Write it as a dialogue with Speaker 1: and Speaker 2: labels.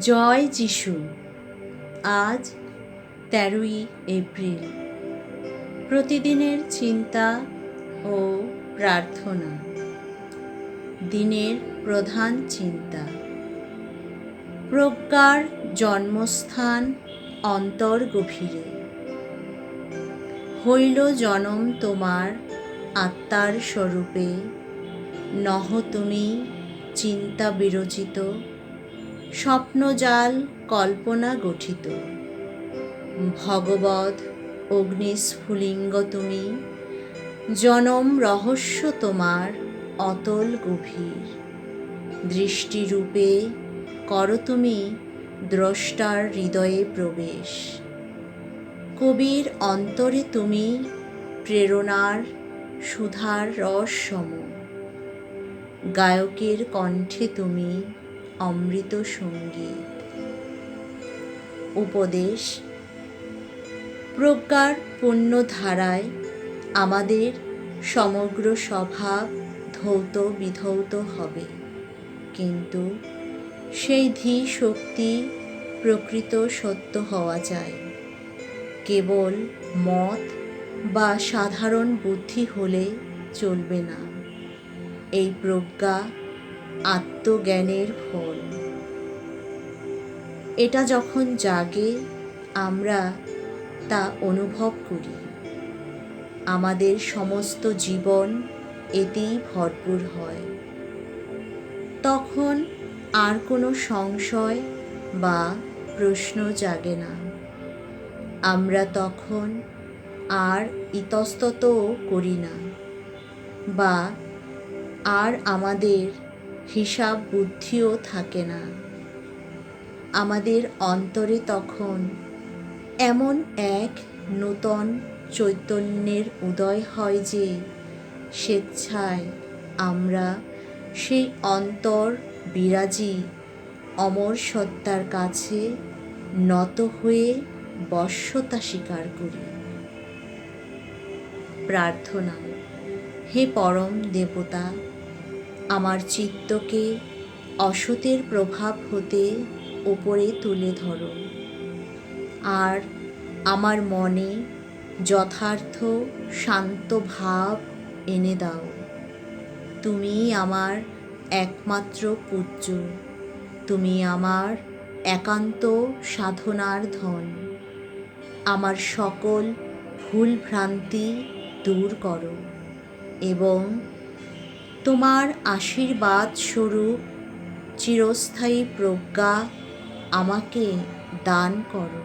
Speaker 1: জয় যিশু। আজ তেরোই এপ্রিল। প্রতিদিনের চিন্তা ও প্রার্থনা। দিনের প্রধান চিন্তা। প্রজ্ঞার জন্মস্থান অন্তর গভীরে হইল জনম তোমার আত্মার স্বরূপে। নহ তুমি চিন্তা বিরচিত স্বপ্নজাল কল্পনা গঠিত। ভগবত অগ্নিস্ফুলিঙ্গ তুমি, জনম রহস্য তোমার অতল গভীর। দৃষ্টিরূপে কর তুমি দ্রষ্টার হৃদয়ে প্রবেশ। কবির অন্তরে তুমি প্রেরণার সুধার রস সম গায়কের কণ্ঠে তুমি অমৃত সংগীত উপদেশ, প্রজ্ঞার ধারায় আমাদের সমগ্র স্বভাব ধৌত বিধৌত হবে। কিন্তু সেই ধী শক্তি প্রকৃত সত্য হওয়া যায় কেবল মত বা সাধারণ বুদ্ধি হলে চলবে না। এই প্রজ্ঞা আত্মজ্ঞানের ফল। এটা যখন জাগে, আমরা তা অনুভব করি। আমাদের সমস্ত জীবন এতেই ভরপুর হয়। তখন আর কোনো সংশয় বা প্রশ্ন জাগে না। আমরা তখন আর ইতস্ততও করি না বা আর আমাদের হিসাব বুদ্ধিও থাকে না। আমাদের অন্তরে তখন এমন এক নূতন চৈতন্যের উদয় হয় যে স্বেচ্ছায় আমরা সেই অন্তর বিরাজি অমর সত্তার কাছে নত হয়ে বশ্যতা স্বীকার করি। প্রার্থনা, হে পরম দেবতা আমার চিত্তকে অসতের প্রভাব হতে ওপরে তুলে ধরো। আর আমার মনে যথার্থ শান্ত ভাব এনে দাও। তুমি আমার একমাত্র পূজ্য তুমি আমার একান্ত সাধনার ধন। আমার সকল ভুল ভ্রান্তি দূর করো এবং তোমার আশীর্বাদ স্বরূপ চিরস্থায়ী প্রজ্ঞা আমাকে দান করো।